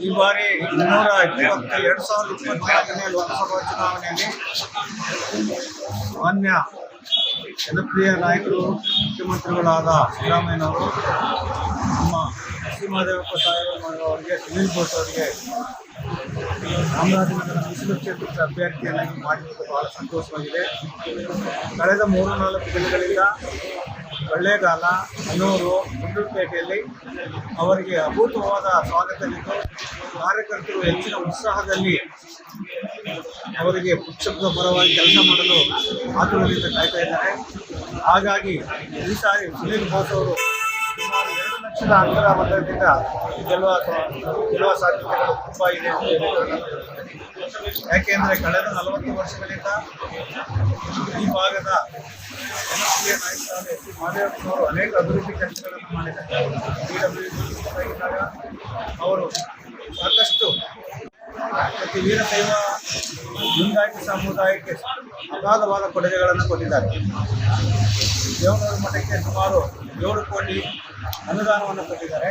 ಈ ಬಾರಿ ಇನ್ನೂರ ಇಪ್ಪತ್ತು ಎರಡು ಸಾವಿರದ ಇಪ್ಪತ್ನಾಲ್ಕನೇ ಲೋಕಸಭಾ ಚುನಾವಣೆಯಲ್ಲಿ ಮಾನ್ಯ ಜನಪ್ರಿಯ ನಾಯಕರು, ಮುಖ್ಯಮಂತ್ರಿಗಳಾದ ಸಿದ್ದರಾಮಯ್ಯನವರು ನಮ್ಮ ಶ್ರೀಮದೇವಪ್ಪ ಸಾಹೇಬ್ ಅವರಿಗೆ, ಸುನೀಲ್ ಬೋಸ್ ಅವರಿಗೆ ಚಾಮರಾಜನಗರ ಮೀಸಲು ಕ್ಷೇತ್ರದ ಅಭ್ಯರ್ಥಿಯನ್ನಾಗಿ ಮಾಡಿರುವುದು ಬಹಳ ಸಂತೋಷವಾಗಿದೆ. ಕಳೆದ ಮೂರು ನಾಲ್ಕು ದಿನಗಳಿಂದ ಕೊಳ್ಳೇಗಾಲ ಹನೂರು ಗುಂಡ್ಲುಪೇಟೆಯಲ್ಲಿ ಅವರಿಗೆ ಅಭೂತವಾದ ಸ್ವಾಗತವಿದ್ದು ಕಾರ್ಯಕರ್ತರು ಹೆಚ್ಚಿನ ಉತ್ಸಾಹದಲ್ಲಿ ಅವರಿಗೆ ಪಕ್ಷದ ಪರವಾಗಿ ಕೆಲಸ ಮಾಡಲು ಆತುರದಿಂದ ಕಾಯ್ತಾ ಇದ್ದಾರೆ. ಹಾಗಾಗಿ ಈ ಸಾರಿ ಸುನೀಲ್ ಬೋಸ್ ಅವರು ಸುಮಾರು ಎರಡು ಲಕ್ಷದ ಅಂತರ ಮತದಿಂದ ಗೆಲ್ಲುವ ಗೆಲ್ಲುವ ಸಾಧ್ಯತೆಗಳು ತುಂಬ ಇದೆ ಯಾಕೆಂದರೆ ಕಳೆದ ನಲವತ್ತು ವರ್ಷಗಳಿಂದ ಈ ಭಾಗದ ಜನಪ್ರಿಯ ನಾಯಕರಾದ ಎಸ್ ಸಿ ಮಾದೇವಪ್ಪನವರು ಅನೇಕ ಅಭಿವೃದ್ಧಿ ಕೆಲಸಗಳನ್ನು ಮಾಡಿದ್ದಾರೆ. ಇದ್ದಾಗ ಅವರು ಸಾಕಷ್ಟು ಪ್ರತಿ ವೀರಶೈವ ಲಿಂಗಾಯತ ಸಮುದಾಯಕ್ಕೆ ಅಗಾಧವಾದ ಕೊಡುಗೆಗಳನ್ನು ಕೊಟ್ಟಿದ್ದಾರೆ. ದೇವನೂರು ಮಠಕ್ಕೆ ಸುಮಾರು ಏಳು ಕೋಟಿ ಅನುದಾನವನ್ನು ಕೊಟ್ಟಿದ್ದಾರೆ.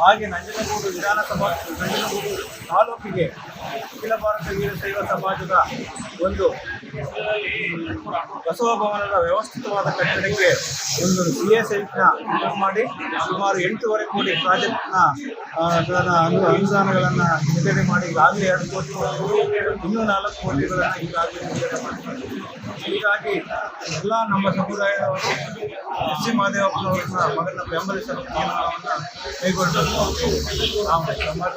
ಹಾಗೆ ನಂಜನಗೂಡು ವಿಧಾನಸಭಾ, ನಂಜನಗೂಡು ತಾಲೂಕಿಗೆ ಅಖಿಲ ಭಾರತ ವೀರಶೈವ ಸಮಾಜದ ಒಂದು, ಬಸವ ಭವನದ ವ್ಯವಸ್ಥಿತವಾದ ಕಟ್ಟಡಕ್ಕೆ ಒಂದು ಸಿ ಎಸ್ ಐಟ್ನ ಮಾಡಿ, ಸುಮಾರು ಎಂಟೂವರೆ ಕೋಟಿ ಪ್ರಾಜೆಕ್ಟ್ನ ಅನುದಾನಗಳನ್ನು ನಿಗದಿ ಮಾಡಿ, ಈಗಾಗಲೇ ಎರಡು ಕೋಟಿ ಇನ್ನೂ ನಾಲ್ಕು ಕೋಟಿಗಳನ್ನು ಈಗಾಗಲೇ ನಿಗದಿ ಮಾಡಿದ್ದಾರೆ ಹೀಗಾಗಿ ಎಲ್ಲ ನಮ್ಮ ಸಮುದಾಯದವರು ಎಸ್ ಸಿ ಮಹದೇವಪ್ಪನವ್ರನ್ನ ಮಗನ ಬೆಂಬಲಿಸಲು ತೀರ್ಮಾನವನ್ನು ನಾವು ಸಮಾಜ